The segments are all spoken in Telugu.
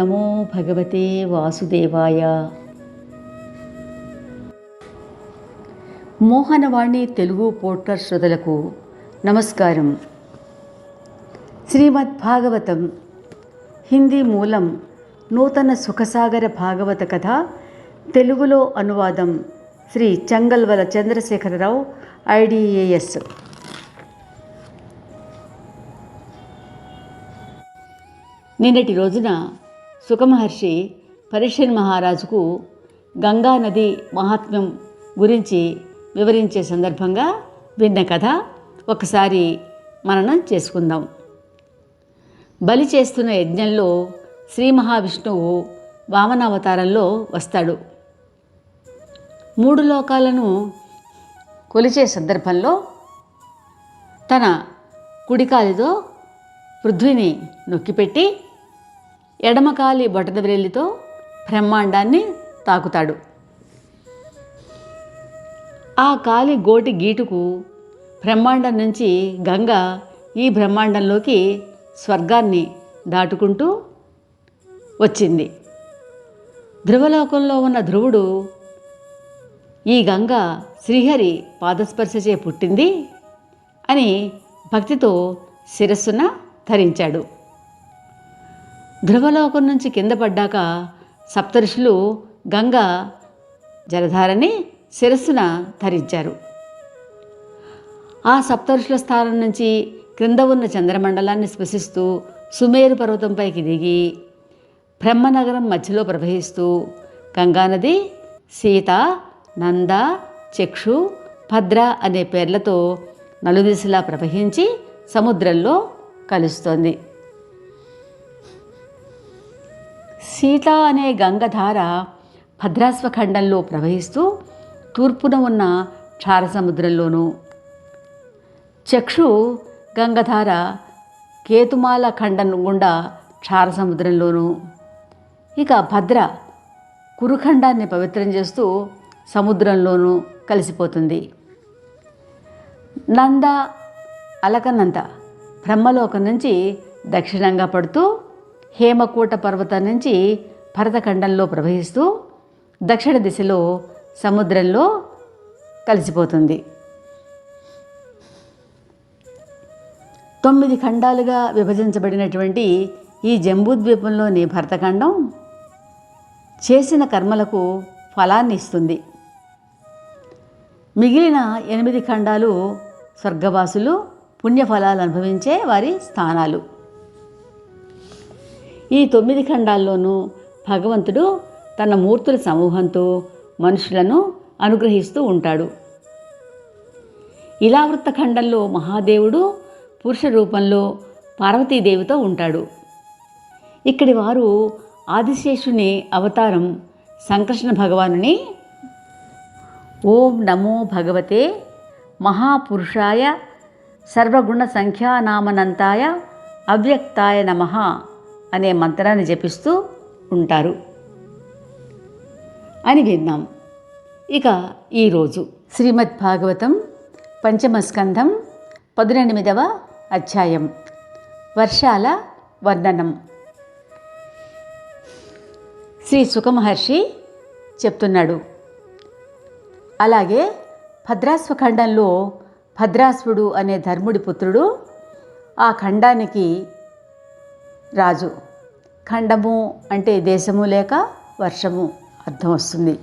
నమో భగవతే వాసుదేవాయ. మోహనవాణి తెలుగు పోడ్కాస్ట్ శ్రోతలకు నమస్కారం. శ్రీమద్ భాగవతం హిందీ మూలం నూతన సుఖసాగర భాగవత కథ తెలుగులో అనువాదం శ్రీ చంగల్వల చంద్రశేఖరరావు ఐడిఏఎస్. నిన్నటి రోజున సుఖమహర్షి పరీక్షన్ మహారాజుకు గంగా నది మహాత్మ్యం గురించి వివరించే సందర్భంగా విన్న కథ ఒకసారి మననం చేసుకుందాం. బలి చేస్తున్న యజ్ఞంలో శ్రీ మహావిష్ణువు వామనావతారంలో వస్తాడు. మూడు లోకాలను కొలిచే సందర్భంలో తన కుడికాలితో పృథ్వీని నొక్కిపెట్టి ఎడమకాలి బొటనవ్రేలితో బ్రహ్మాండాన్ని తాకుతాడు. ఆ కాలి గోటి గీటుకు బ్రహ్మాండం నుంచి గంగ ఈ బ్రహ్మాండంలోకి స్వర్గాన్ని దాటుకుంటూ వచ్చింది. ధ్రువలోకంలో ఉన్న ధ్రువుడు ఈ గంగ శ్రీహరి పాదస్పర్శచే పుట్టింది అని భక్తితో శిరస్సున ధరించాడు. ధ్రువలోకం నుంచి కింద పడ్డాక సప్తఋషులు గంగ జలధారని శిరస్సున ధరించారు. ఆ సప్తఋషుల స్థానం నుంచి క్రింద ఉన్న చంద్రమండలాన్ని స్పశిస్తూ సుమేరు పర్వతంపైకి దిగి బ్రహ్మనగరం మధ్యలో ప్రవహిస్తూ గంగానది సీత నంద చక్షు భద్ర అనే పేర్లతో నలుదిశలా ప్రవహించి సముద్రంలో కలుస్తోంది. సీత అనే గంగధార భద్రాశ్వఖండంలో ప్రవహిస్తూ తూర్పున ఉన్న క్షారసముద్రంలోనూ. చక్షు గంగధార కేతుమాల ఖండం గుండా క్షార ఇక భద్ర కురుఖండాన్ని పవిత్రం చేస్తూ సముద్రంలోనూ కలిసిపోతుంది. నంద అలకనంద బ్రహ్మలోకం నుంచి దక్షిణంగా పడుతూ హేమకూట పర్వతం నుంచి భరతఖండంలో ప్రవహిస్తూ దక్షిణ దిశలో సముద్రంలో కలిసిపోతుంది. తొమ్మిది ఖండాలుగా విభజించబడినటువంటి ఈ జంబూద్వీపంలోని భరతఖండం చేసిన కర్మలకు ఫలాన్ని ఇస్తుంది. మిగిలిన ఎనిమిది ఖండాలు స్వర్గవాసులు పుణ్యఫలాలు అనుభవించే వారి స్థానాలు. ఈ తొమ్మిది ఖండాల్లోనూ భగవంతుడు తన మూర్తుల సమూహంతో మనుషులను అనుగ్రహిస్తూ ఉంటాడు. ఇలావృత్త ఖండంలో మహాదేవుడు పురుష రూపంలో పార్వతీదేవితో ఉంటాడు. ఇక్కడి వారు ఆదిశేషుని అవతారం సంకర్షణ భగవానుని ఓం నమో భగవతే మహాపురుషాయ సర్వగుణ సంఖ్యానామనంతాయ అవ్యక్తాయ నమ అనే మంత్రాన్ని జపిస్తూ ఉంటారు. అని విన్నాం. ఇక ఈరోజు శ్రీమద్ భాగవతం పంచమస్కంధం పదునెనిమిదవ అధ్యాయం వర్షాల వర్ణనం. శ్రీ సుఖమహర్షి చెప్తున్నాడు. అలాగే భద్రాస్వఖండంలో భద్రాసుడు అనే ధర్ముడి పుత్రుడు ఆ ఖండానికి రాజు. ఖండము అంటే దేశము లేక వర్షము అర్థం వస్తుంది.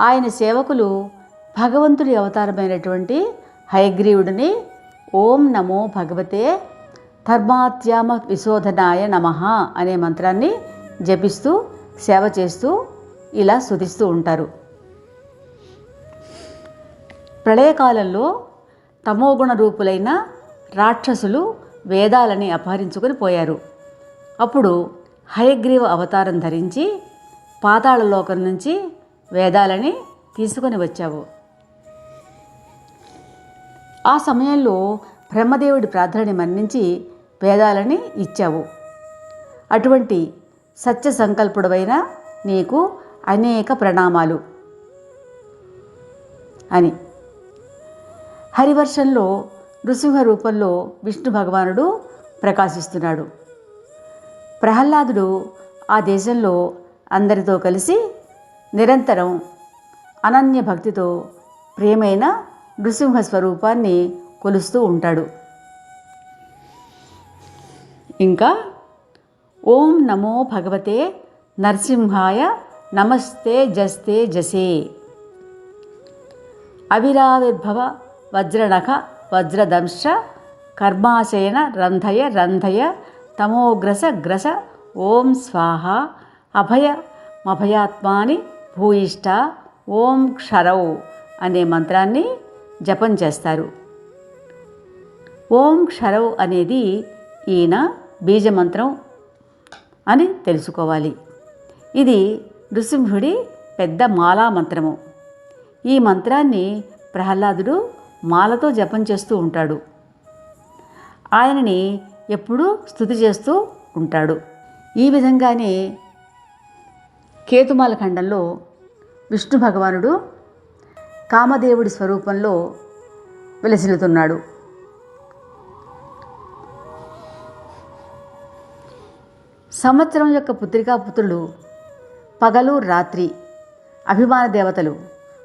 ఆయన సేవకులు భగవంతుడి అవతారమైనటువంటి హయగ్రీవుడిని ఓం నమో భగవతే ధర్మాత్యామ విశోధనాయ నమ అనే మంత్రాన్ని జపిస్తూ సేవ చేస్తూ ఇలా స్తుతిస్తూ ఉంటారు. ప్రళయకాలంలో తమోగుణ రూపులైన రాక్షసులు వేదాలని అపహరించుకొని పోయారు. అప్పుడు హయగ్రీవ అవతారం ధరించి పాతాళలోకం నుంచి వేదాలని తీసుకొని వచ్చావు. ఆ సమయంలో బ్రహ్మదేవుడి ప్రార్థనని మన్నించి వేదాలని ఇచ్చావు. అటువంటి సత్య సంకల్పుడవైన నీకు అనేక ప్రణామాలు అని. హరివర్షంలో నృసింహ రూపంలో విష్ణు భగవానుడు ప్రకాశిస్తున్నాడు. ప్రహ్లాదుడు ఆ దేశంలో అందరితో కలిసి నిరంతరం అనన్య భక్తితో ప్రేమైన నృసింహ స్వరూపాన్ని కొలుస్తూ ఉంటాడు. ఇంకా ఓం నమో భగవతే నరసింహాయ నమస్తే జస్తే జసే. అవిరావిర్భవ వజ్రనఖ వజ్రదంశ కర్మాశయన రంధయ రంధయ తమోగ్రస గ్రస ఓం స్వాహ అభయ మభయాత్మాని భూయిష్ట ఓం క్షరౌ అనే మంత్రాన్ని జపం చేస్తారు. ఓం క్షరౌ అనేది ఈయన బీజమంత్రం అని తెలుసుకోవాలి. ఇది నృసింహుడి పెద్ద మాలా మంత్రము. ఈ మంత్రాన్ని ప్రహ్లాదుడు మాలతో జపం చేస్తూ ఉంటాడు. ఆయనని ఎప్పుడూ స్థుతి చేస్తూ ఉంటాడు. ఈ విధంగానే కేతుమాల ఖండంలో విష్ణు భగవానుడు కామదేవుడి స్వరూపంలో విలసిల్లుతున్నాడు. సంవత్సరం యొక్క పుత్రికా పుత్రులు పగలు రాత్రి అభిమాన దేవతలు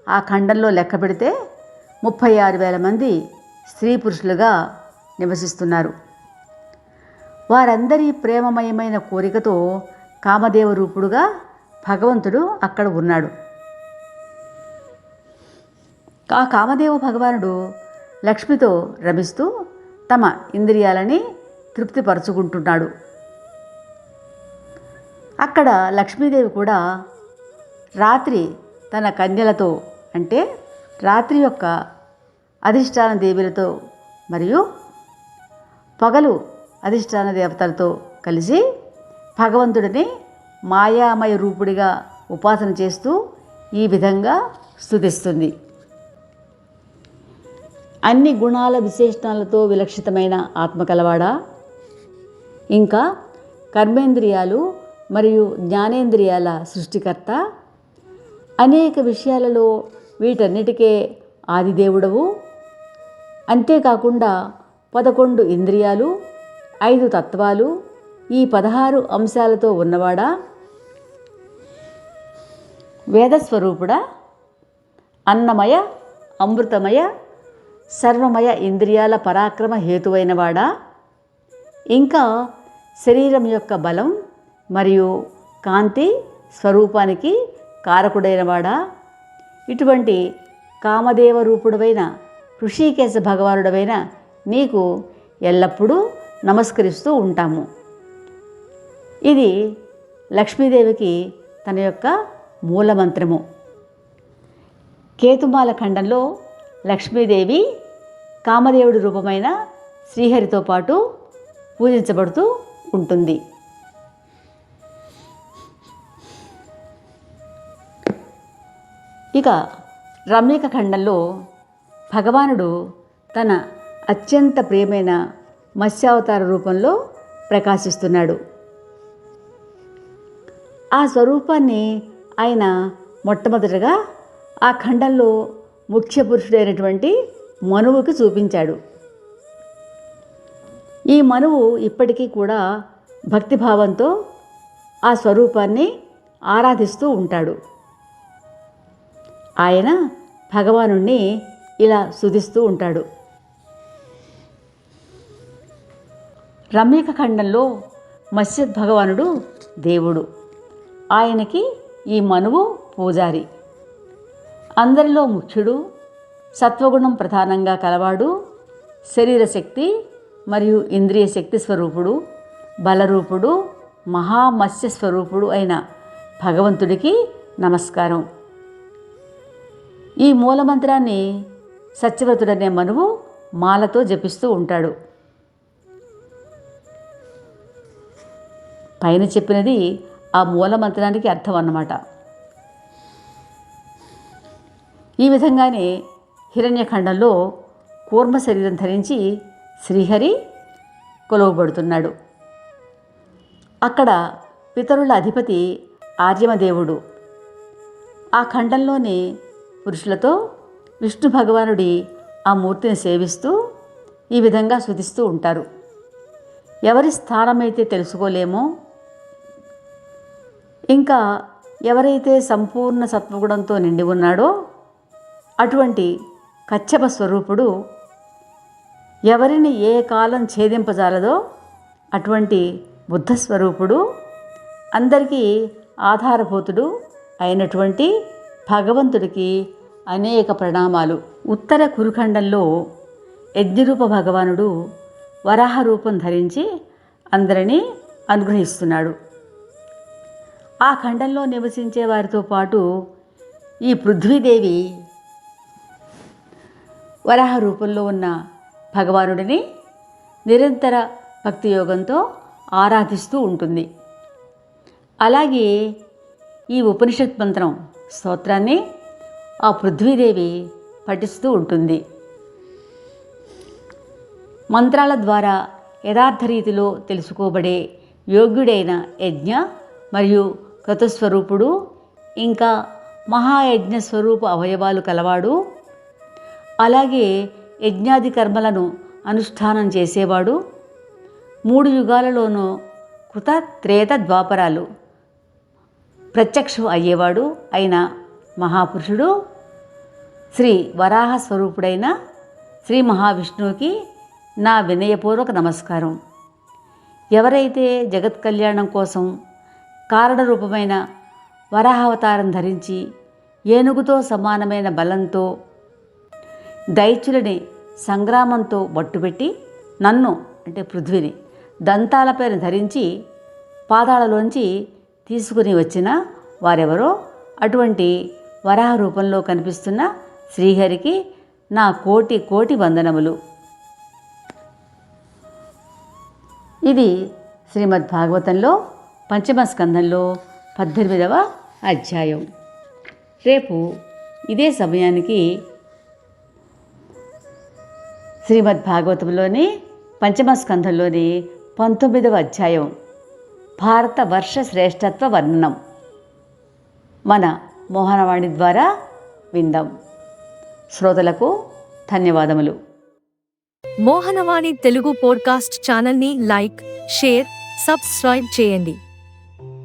ఆ ఖండంలో లెక్క పెడితే ముప్పై ఆరు వేల మంది స్త్రీ పురుషులుగా నివసిస్తున్నారు. వారందరి ప్రేమమయమైన కోరికతో కామదేవ రూపుడుగా భగవంతుడు అక్కడ ఉన్నాడు. ఆ కామదేవ భగవానుడు లక్ష్మితో రమిస్తూ తమ ఇంద్రియాలని తృప్తిపరుచుకుంటున్నాడు. అక్కడ లక్ష్మీదేవి కూడా రాత్రి తన కన్యలతో అంటే రాత్రి యొక్క అధిష్టాన దేవులతో మరియు పగలు అధిష్టాన దేవతలతో కలిసి భగవంతుడిని మాయామయ రూపుడిగా ఉపాసన చేస్తూ ఈ విధంగా స్థుతిస్తుంది అన్ని గుణాల విశేషణాలతో విలక్షితమైన ఆత్మ కలవాడా ఇంకా కర్మేంద్రియాలు మరియు జ్ఞానేంద్రియాల సృష్టికర్త. అనేక విషయాలలో వీటన్నిటికే ఆదిదేవుడవు. అంతేకాకుండా పదకొండు ఇంద్రియాలు ఐదు తత్వాలు ఈ పదహారు అంశాలతో ఉన్నవాడా? వేదస్వరూపుడా? అన్నమయ అమృతమయ సర్వమయ ఇంద్రియాల పరాక్రమ హేతువైనవాడా? ఇంకా శరీరం యొక్క బలం మరియు కాంతి స్వరూపానికి కారకుడైనవాడా? ఇటువంటి కామదేవ రూపుడవైన ఋషికేశ భగవానుడవైన నీకు ఎల్లప్పుడూ నమస్కరిస్తూ ఉంటాము. ఇది లక్ష్మీదేవికి తన యొక్క మూలమంత్రము. కేతుమాల ఖండంలో లక్ష్మీదేవి కామదేవుడి రూపమైన శ్రీహరితో పాటు పూజించబడుతూ ఉంటుంది. ఇక రమ్యక ఖండంలో భగవానుడు తన అత్యంత ప్రియమైన మత్స్యావతార రూపంలో ప్రకాశిస్తున్నాడు. ఆ స్వరూపాన్ని ఆయన మొట్టమొదటగా ఆ ఖండంలో ముఖ్య పురుషుడైనటువంటి మనువుకి చూపించాడు. ఈ మనువు ఇప్పటికీ కూడా భక్తిభావంతో ఆ స్వరూపాన్ని ఆరాధిస్తూ ఉంటాడు. ఆయన భగవానుణ్ణి ఇలా సుధిస్తూ ఉంటాడు. రమ్యక ఖండంలో మత్స్యద్ భగవానుడు దేవుడు. ఆయనకి ఈ మనువు పూజారి. అందరిలో ముఖ్యుడు సత్వగుణం ప్రధానంగా కలవాడు శరీర శక్తి మరియు ఇంద్రియ శక్తి స్వరూపుడు బలరూపుడు మహామత్స్య స్వరూపుడు అయిన భగవంతుడికి నమస్కారం. ఈ మూలమంత్రాన్ని సత్యవ్రతుడనే మనువు మాలతో జపిస్తూ ఉంటాడు. పైన చెప్పినది ఆ మూలమంత్రానికి అర్థం అన్నమాట. ఈ విధంగానే హిరణ్యఖండంలో కూర్మ శరీరం ధరించి శ్రీహరి కొలువబడుతున్నాడు. అక్కడ పితరుల అధిపతి ఆర్యమదేవుడు ఆ ఖండంలోని పురుషులతో విష్ణు భగవానుడి ఆ మూర్తిని సేవిస్తూ ఈ విధంగా శుతిస్తూ ఉంటారు. ఎవరి స్థానమైతే తెలుసుకోలేమో ఇంకా ఎవరైతే సంపూర్ణ సత్వగుణంతో నిండి ఉన్నాడో అటువంటి కచ్చప స్వరూపుడు ఎవరిని ఏ కాలం ఛేదింపజాలదో అటువంటి బుద్ధ స్వరూపుడు అందరికీ ఆధారభూతుడు అయినటువంటి భగవంతుడికి అనేక ప్రణామాలు. ఉత్తర కురుఖండంలో యజ్ఞరూప భగవానుడు వరాహ రూపం ధరించి అందరినీ అనుగ్రహిస్తున్నాడు. ఆ ఖండంలో నివసించే వారితో పాటు ఈ పృథ్వీదేవి వరాహ రూపంలో ఉన్న భగవానుడిని నిరంతర భక్తి యోగంతో ఆరాధిస్తూ ఉంటుంది. అలాగే ఈ ఉపనిషత్ మంత్రం స్తోత్రాన్ని ఆ పృథ్వీదేవి పఠిస్తూ ఉంటుంది. మంత్రాల ద్వారా యథార్థ రీతిలో తెలుసుకోబడే యోగ్యుడైన యజ్ఞ మరియు కృతస్వరూపుడు ఇంకా మహాయజ్ఞ స్వరూప అవయవాలు కలవాడు. అలాగే యజ్ఞాది కర్మలను అనుష్ఠానం చేసేవాడు. మూడు యుగాలలోనూ కృత త్రేత ద్వాపరాలు ప్రత్యక్షం అయ్యేవాడు అయిన మహాపురుషుడు. శ్రీ వరాహ స్వరూపుడైన శ్రీ మహావిష్ణువుకి నా వినయపూర్వక నమస్కారం. ఎవరైతే జగత్ కళ్యాణం కోసం కారణరూపమైన వరాహావతారం ధరించి ఏనుగుతో సమానమైన బలంతో దైత్యులని సంగ్రామంతో బట్టుపెట్టి నన్ను అంటే పృథ్వీని దంతాలపైన ధరించి పాదాలలోంచి తీసుకుని వచ్చిన వారెవరో అటువంటి వరాహ రూపంలో కనిపిస్తున్న శ్రీహరికి నా కోటి కోటి వందనములు. ఇది శ్రీమద్ భాగవతంలో పంచమ స్కందంలో పద్దెనిమిదవ అధ్యాయం. రేపు ఇదే సమయానికి శ్రీమద్ భాగవతంలోని పంచమ స్కంధంలోని పంతొమ్మిదవ అధ్యాయం భారత వర్ష శ్రేష్టత్వ వర్ణనం. మన మోహనవాణి ద్వారా విందాం. శ్రోతలకు ధన్యవాదములు. మోహనవాణి తెలుగు పోడ్కాస్ట్ ఛానల్ని లైక్ షేర్ సబ్స్క్రైబ్ చేయండి.